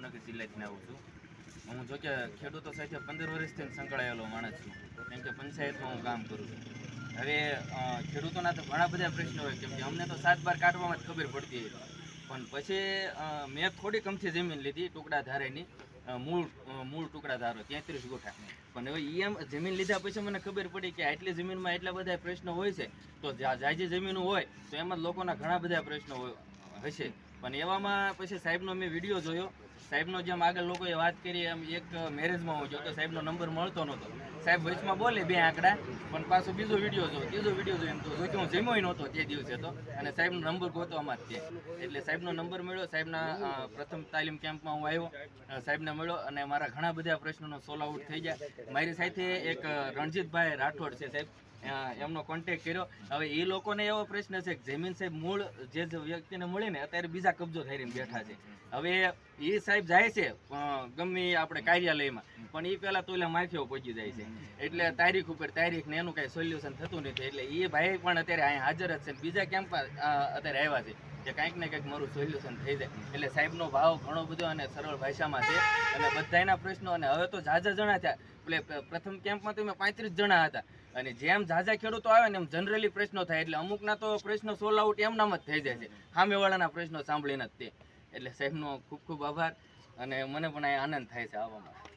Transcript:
ભાવનગર જિલ્લાથી આવું છું. હું જો કે ખેડૂતો સાથે પંદર વર્ષથી સંકળાયેલો માણસ છું. કેમ કે પંચાયતમાં હું કામ કરું છું. હવે ખેડૂતોના તો ઘણા બધા પ્રશ્નો હોય. કેમ કે અમને તો સાત બાર કાઢવામાં જ ખબર પડતી પણ પછી મેં થોડી કમથી જમીન લીધી, ટુકડા ધારેની. મૂળ મૂળ ટુકડા ધારો, તેત્રીસ ગોઠા. પણ હવે એમ જમીન લીધા પછી મને ખબર પડી કે આટલી જમીનમાં એટલા બધા પ્રશ્નો હોય છે. તો જાજી જમીન હોય, તો એમાં લોકોના ઘણા બધા પ્રશ્નો હોય. હશે. પણ એવામાં પછી સાહેબનો મેં વીડિયો જોયો. સાહેબનો જેમ આગળ લોકોએ વાત કરી, એમ એક મેરેજમાં હું જોયો સાહેબનો નંબર મળતો નહોતો. સાહેબ વચમાં બોલે બે આંકડા, પણ પાછો બીજો વીડિયો જો ત્રીજો વીડિયો જોયો એમ તો જો હું જમ્યો નહોતો તે દિવસે તો. અને સાહેબનો નંબર ગોતવામાં જ તે એટલે સાહેબનો નંબર મળ્યો. સાહેબના પ્રથમ તાલીમ કેમ્પમાં હું આવ્યો. સાહેબને મળ્યો અને મારા ઘણા બધા પ્રશ્નોનો સોલ્વ આઉટ થઈ ગયા. મારી સાથે એક રણજીતભાઈ રાઠોડ છે સાહેબ. એમનો કોન્ટેક કર્યો. હવે એ લોકોને એવો પ્રશ્ન છે કે જમીન સાહેબ મૂળ જે વ્યક્તિને મળી અત્યારે બીજા કબજો થઈને બેઠા છે. હવે એ સાહેબ જાય છે ગમે આપણે કાર્યાલયમાં, પણ એ પહેલાં તો માફીઓ પહોંચી જાય છે. એટલે તારીખ ઉપર તારીખ ને એનું કાંઈ સોલ્યુશન થતું નથી. એટલે એ ભાઈ પણ અત્યારે અહીંયા હાજર જ છે બીજા કેમ્પ અત્યારે આવ્યા છે કે કંઈક ને કંઈક મારું સોલ્યુશન થઈ જાય. એટલે સાહેબનો ભાવ ઘણો બધો અને સરળ ભાષામાં છે. અને બધાના પ્રશ્નો, અને હવે તો ઝાઝા જણા થયા. પ્રથમ કેમ્પમાં તો મેં પાંત્રીસ જણા હતા. અને જેમ ઝાઝા ખેડૂતો આવે ને એમ જનરલી પ્રશ્નો થાય. એટલે અમુકના તો પ્રશ્નો સોલ આઉટ એમનામ જ થઈ જાય છે. સામેવાળાના પ્રશ્નો સાંભળીને જ તે. એટલે સાહેબનો ખૂબ ખૂબ આભાર અને મને પણ આનંદ થાય છે આવવામાં.